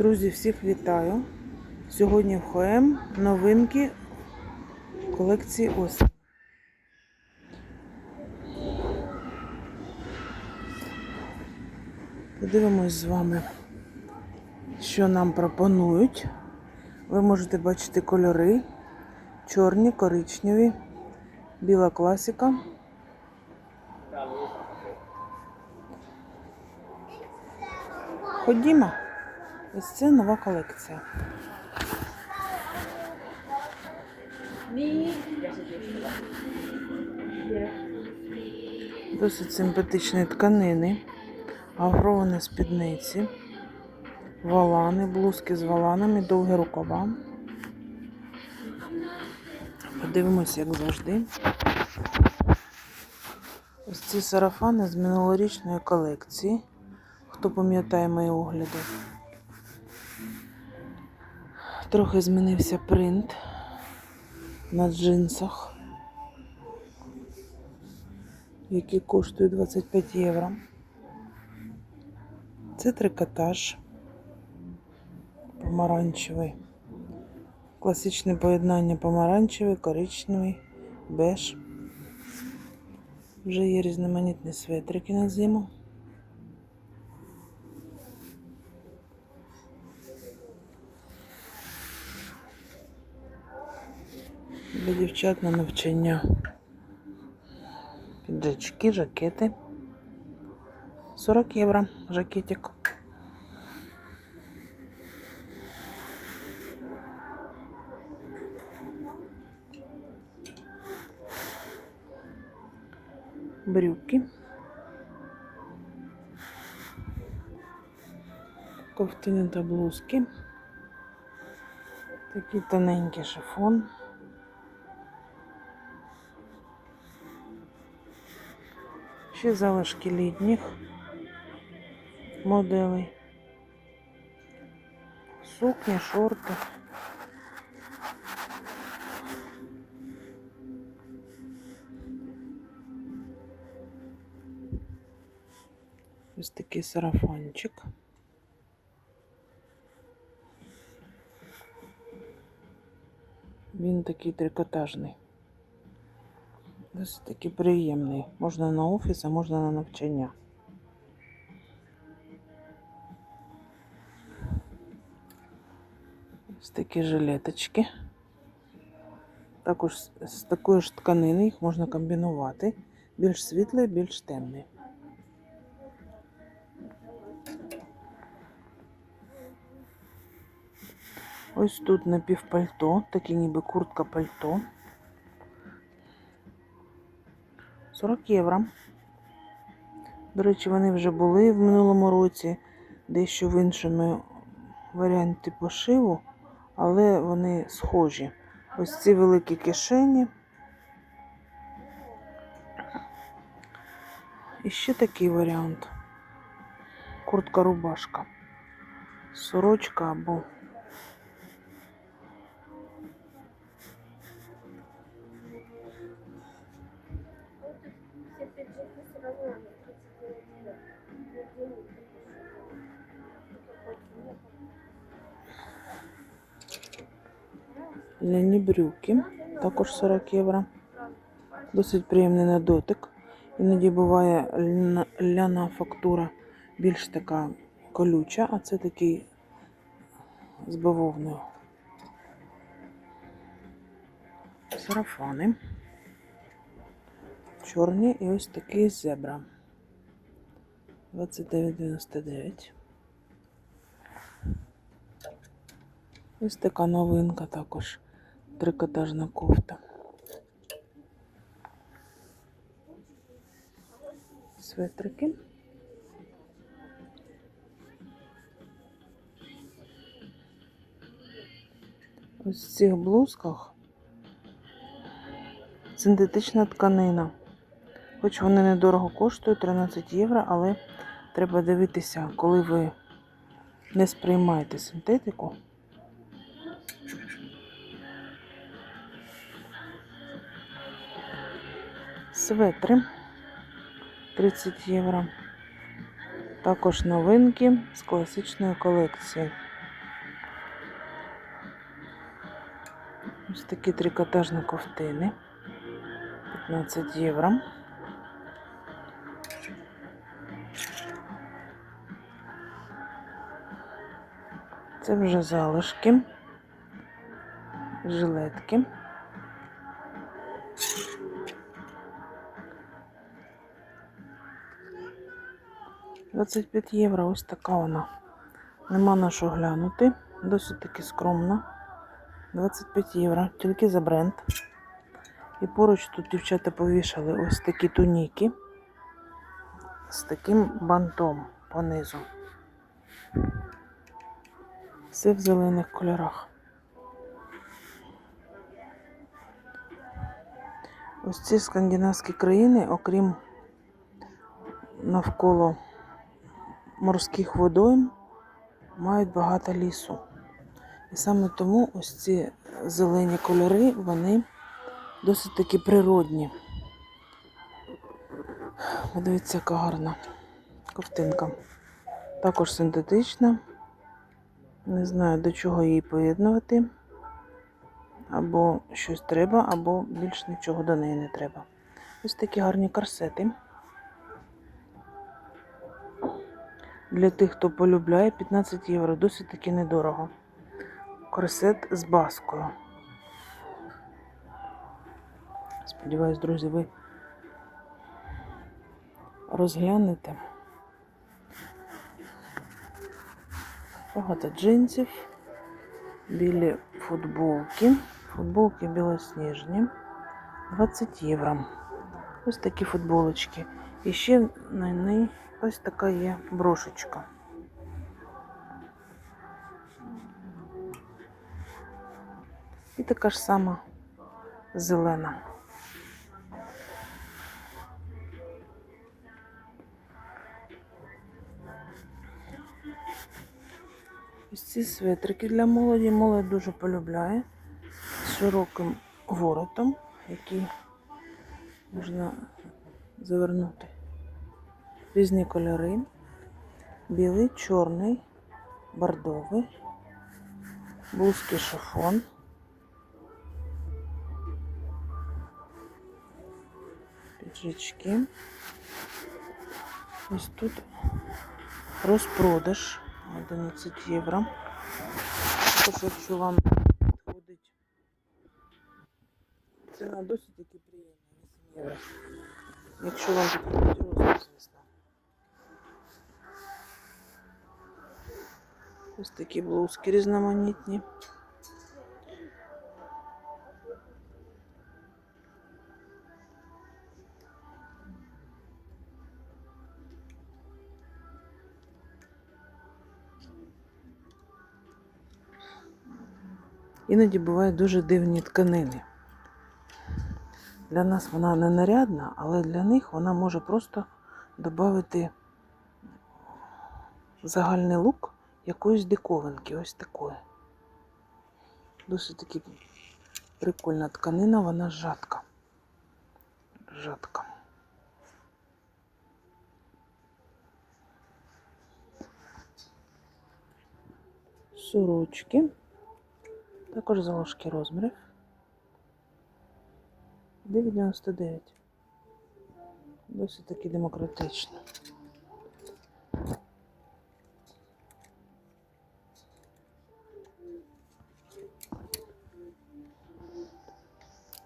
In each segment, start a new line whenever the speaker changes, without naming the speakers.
Друзі, всіх вітаю. Сьогодні в ХМ новинки колекції осінь. Подивимось з вами, що нам пропонують. Ви можете бачити кольори: чорні, коричневі, біла класика. Ходімо. Ось це нова колекція. Досить симпатичні тканини, агровані спідниці, валани, блузки з валанами, довгі рукава. Подивимося, як завжди. Ось ці сарафани з минулорічної колекції. Хто пам'ятає мої огляди. Трохи змінився принт на джинсах, які коштують 25 євро. Це трикотаж помаранчевий. Класичне поєднання помаранчевий, коричневий, беж. Вже є різноманітні светрики на зиму. Для дівчат на навчання. Піджачки, жакети. 40 євро жакетик. Брюки. Ковтини та блузки. Такий тоненький шифон. Ще залишки літніх моделей. Сукні, шорти. Ось такий сарафанчик. Він такий трикотажний. Досить такий приємний. Можна на офіс, а можна на навчання. Ось такі жилеточки. Також з такої ж тканини їх можна комбінувати. Більш світлий, більш темний. Ось тут напівпальто, таке ніби куртка пальто. 40 євро. До речі, вони вже були в минулому році, дещо в іншому варіанті пошиву, але вони схожі. Ось ці великі кишені. І ще такий варіант. Куртка-рубашка. Сорочка або ляні брюки. Також 40 євро. Досить приємний на дотик. Іноді буває ляна фактура більш така колюча, а це такий з бавовною. Сарафани. Чорні і ось такий зебра. 29,99. Ось така новинка також. Трикотажна кофта. Светрики. Ось в цих блузках синтетична тканина. Хоч вони недорого коштують 13 євро, але треба дивитися, коли ви не сприймаєте синтетику. светри 30 євро. Також новинки з класичної колекції. Ось такі трикотажні ковтини 15 євро. Це вже залишки, жилетки. Двадцять п'ять євро, ось така вона. Нема на що глянути. Досить таки скромно. 25 євро, тільки за бренд. І поруч тут дівчата повішали ось такі туніки з таким бантом понизу. Все в зелених кольорах. Ось ці скандинавські країни, окрім навколо морських водойм, мають багато лісу. І саме тому ось ці зелені кольори, вони досить таки природні. Подивіться, яка гарна ковтинка. Також синтетична. Не знаю, до чого її поєднувати. Або щось треба, або більш нічого до неї не треба. Ось такі гарні корсети. Для тих, хто полюбляє, 15 євро, досить таки недорого. Корсет з баскою. Сподіваюсь, друзі, ви розглянете. Багато джинсів, білі футболки. Футболки білосніжні. 20 євро. Ось такі футболочки. І ще на неї ось така є брошечка. І така ж сама зелена. Ось ці светрики для молоді. Молодь дуже полюбляє з широким воротом, який можна завернути. Різні кольори. Білий, чорний, бордовий, блузкий шифон. Піджачки. Ось тут розпродаж 11 євро. Також, якщо вам підходить ціна досить таки приємна, 8 євро. Якщо вам підходить розмір, звісно. Ось такі блузки різноманітні. Іноді бувають дуже дивні тканини. Для нас вона не нарядна, але для них вона може просто додати загальний лук якоїсь диковинки, ось такої. Досить таки прикольна тканина, вона жатка. Жатка. Сорочки. Також залишки розмірів. 9,99. Досить таки демократично.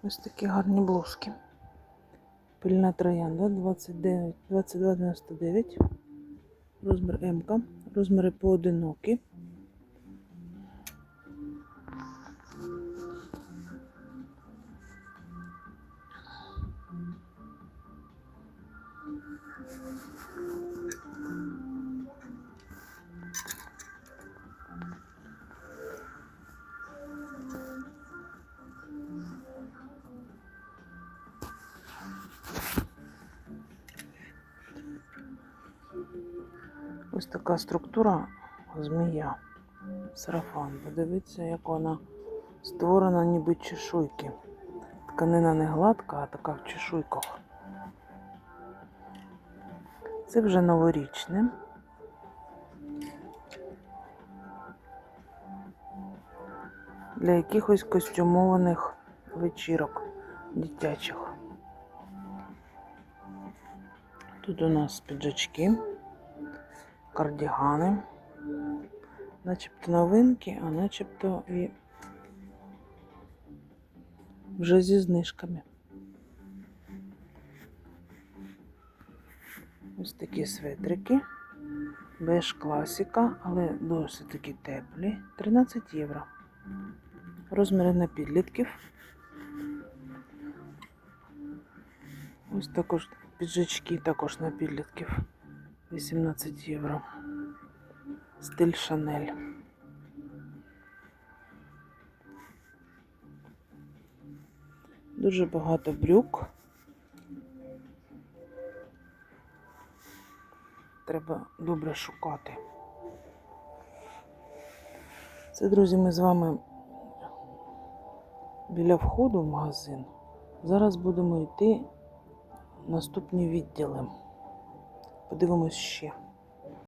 Ось такі гарні блузки. Пильна троянда 29, 22,99. Розмір М. Розміри поодинокі. Ось така структура змія. Сарафан. Подивіться, як вона створена ніби чешуйки. Тканина не гладка, а така в чешуйках. Це вже новорічне. для якихось костюмованих вечірок дитячих. Тут у нас піджачки, кардігани, начебто новинки, а начебто і вже зі знижками. Ось такі светрики. Беж класика, але досить таки теплі. 13 євро. Розміри на підлітків. Ось також піджачки також на підлітків. 18 євро. Стиль Шанель. Дуже багато брюк. Треба добре шукати. Це, друзі, ми з вами біля входу в магазин. Зараз будемо йти наступні відділи. Подивимось ще.